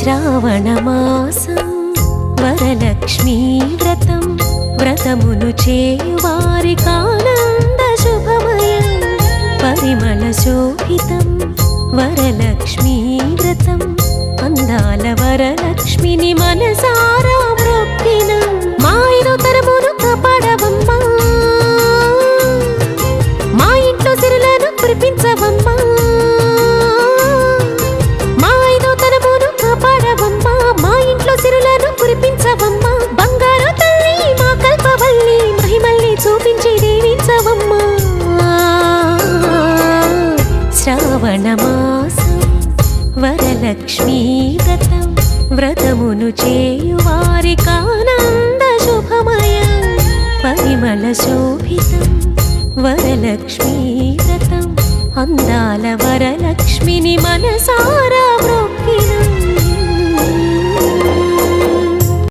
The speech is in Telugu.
శ్రావణమాసం వరలక్ష్మీ వ్రతం వ్రతమును చేయువారి కానంద శుభమయం పరిమళ శోభితం వరలక్ష్మీ వ్రతం అందాల వరలక్ష్మిని మనసార దీవించవమ్మా శ్రావణమాసం వరలక్ష్మీ వ్రతం వ్రతమును చేయువారి కానంద శుభమయం పరిమళ శోభితం వరలక్ష్మీ వ్రతం అందాల వరలక్ష్మిని మనసారా బ్రొక్కిన?